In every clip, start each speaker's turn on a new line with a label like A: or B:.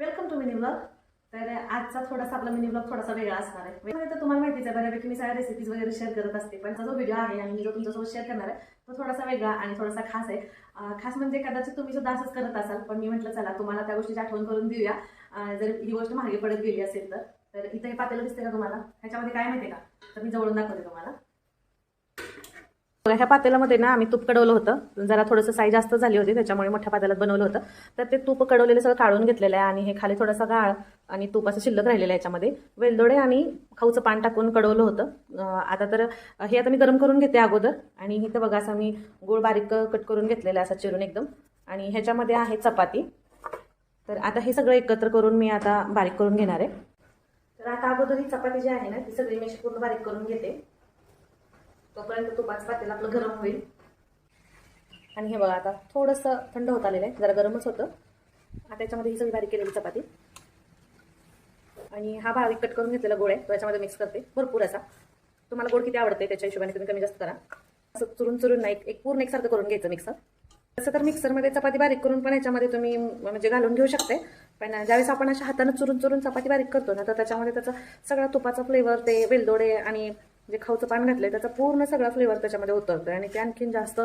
A: Welcome to mini blog तर आजचा थोडासा आपला मिनी ब्लॉग थोडासा वेगळा असणार आहे. तर तुम्हाला माहितीच आहे बऱ्यापैकी मी सगळ्या रेसिपीज वगैरे शेअर करत असते पण जो व्हिडिओ आहे आणि मी जो तुमच्यासोबत शेअर करणार आहे तो थोडासा वेगळा आणि थोडासा खास आहे. खास म्हणजे कदाचित तुम्ही सुद्धा असंच करत असाल पण मी म्हटलं चला तुम्हाला त्या गोष्टीची आठवण करून देऊया. जर ही गोष्ट मागे पडत गेली असेल तर. तर इथं हे पातेलं दिसते का तुम्हाला? ह्याच्यामध्ये काय माहिती आहे का? तर मी जवळून दाखवते तुम्हाला. ह्या पातेल्यामध्ये ना आम्ही तूप कडवलं होतं. जरा थोडंसं साई जास्त झाली होती त्याच्यामुळे मोठ्या पातेल्यात बनवलं होतं. तर ते तूप कडवलेलं सगळं काढून घेतलेलं आहे आणि हे खाली थोडासा गाळ आणि तूप असं शिल्लक राहिलेलं आहे याच्यामध्ये. वेलदोडे आणि खाऊचं पान टाकून कडवलं होतं. आता तर हे आता मी गरम करून घेते अगोदर. आणि इथं बघा असं मी गोळ बारीक कट करून घेतलेलं आहे असं चिरून एकदम. आणि ह्याच्यामध्ये आहे चपाती. तर आता हे सगळं एकत्र करून मी आता बारीक करून घेणार आहे. तर आता अगोदर ही चपाती जी आहे ना ती सगळी मी पूर्ण बारीक करून घेते. तोपर्यंत तुपाचं पातेलं आपलं गरम होईल. आणि हे बघा आता थोडंसं थंड होत आलेलं आहे जरा गरमच होतं. आता त्याच्यामध्ये ही सगळी बारीक केलेली चपाती. आणि हा बारीक कट करून घेतलेला गोळ आहे तो याच्यामध्ये मिक्स करते. भरपूर असा. तुम्हाला गोड किती आवडते त्याच्या हिशोबाने तुम्ही कमी जास्त करा. असं चुरून चुरून नाही एक पूर्ण एकसारखं करून घ्यायचं मिक्सर तसं तर मिक्सरमध्ये चपाती बारीक करून पण याच्यामध्ये तुम्ही म्हणजे घालून घेऊ शकते. पण ज्यावेळेस आपण अशा हातानं चुरून चुरून चपाती बारीक करतो ना तर त्याच्यामध्ये त्याचा सगळा तुपाचा फ्लेवर ते वेलदोडे आणि जे खाऊचं पान घातलंय त्याचा पूर्ण सगळा फ्लेवर त्याच्यामध्ये उतरतोय आणि ते आणखीन जास्त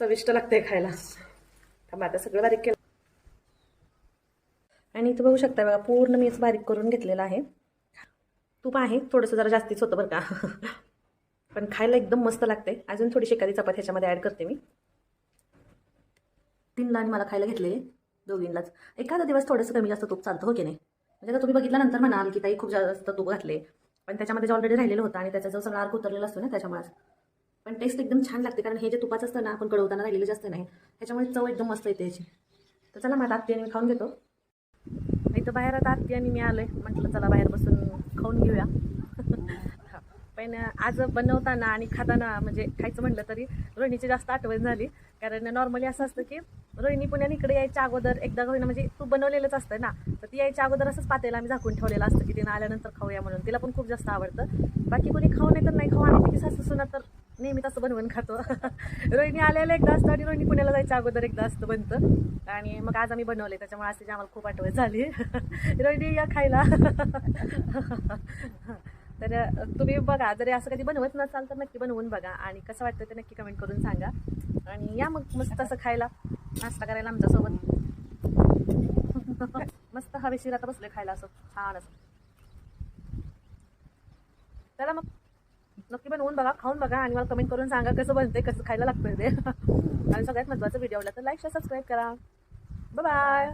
A: चविष्ट लागते खायला. थांबा आता सगळं बारीक केलं. आणि इथं बघू शकता बघा पूर्ण मीच बारीक करून घेतलेलं आहे. तूप आहे थोडंसं जरा जास्तीच होतं बरं का. पण खायला एकदम मस्त लागते अजून थोडीशी एखादी चपाती ह्याच्यामध्ये ॲड करते मी. तीनला आणि मला खायला घेतले दोघींनाच. एखादा दिवस थोडंसं कमी जास्त तूप चालतं हो की नाही? म्हणजे आता तुम्ही बघितल्यानंतर म्हणाल की ताई खूप जास्त तूप घातले. पण त्याच्यामध्ये जे ऑलरेडी राहिलेलं होतं आणि त्याचा जो सगळा अर्क उतरलेला असतो ना त्याच्यामुळे. पण टेस्ट एकदम छान लागते कारण हे जे तुपाचं असतं ना आपण कडवताना राहिलेलं जास्त नाही. त्याच्यामुळे चव एकदम मस्त येते याची. तर चला मला आत्ती आणि मी खाऊन घेतो. इथं बाहेर आता आत्ती आणि मी आलोय. म्हटलं चला बाहेर बसून खाऊन घेऊया. पण आज बनवताना आणि खाताना म्हणजे खायचं म्हटलं तरी रोहिणीची जास्त आठवण झाली. कारण नॉर्मली असं असतं की रोहिणी पुण्याने इकडे यायच्या अगोदर एकदा होईना म्हणजे तू बनवलेलंच असतं ना तर ती यायच्या अगोदर असंच पातेला आम्ही झाकून ठेवलेलं असतं की तिनं आल्यानंतर खाऊया म्हणून. तिला पण खूप जास्त आवडतं. बाकी कोणी खाऊ नाही तर नाही खाऊ आम्ही तिथे सासू सुना तर नेहमी तसं बनवून खातो. रोहिणी आलेलं एकदा असतं आणि रोहिणी पुण्याला जायच्या अगोदर एकदा असतं बनतं. आणि मग आज आम्ही बनवले त्याच्यामुळे आज तिची आम्हाला खूप आठवण झाली. रोहिणी या खायला. तर तुम्ही बघा जरी असं कधी बनवत नसाल तर नक्की बनवून बघा आणि कसं वाटतं ते नक्की कमेंट करून सांगा. आणि या मग मस्त असं खायला. नाश्ता करायला आमच्यासोबत. मस्त हवेशीर आता बसले खायला असं छान असं. चला मग नक्की बनवून बघा खाऊन बघा आणि मला कमेंट करून सांगा कसं बनते कसं खायला लागतं ते. आणि सगळ्यात महत्त्वाचं व्हिडिओ आवडला तर लाईक सबस्क्राईब करा. बाय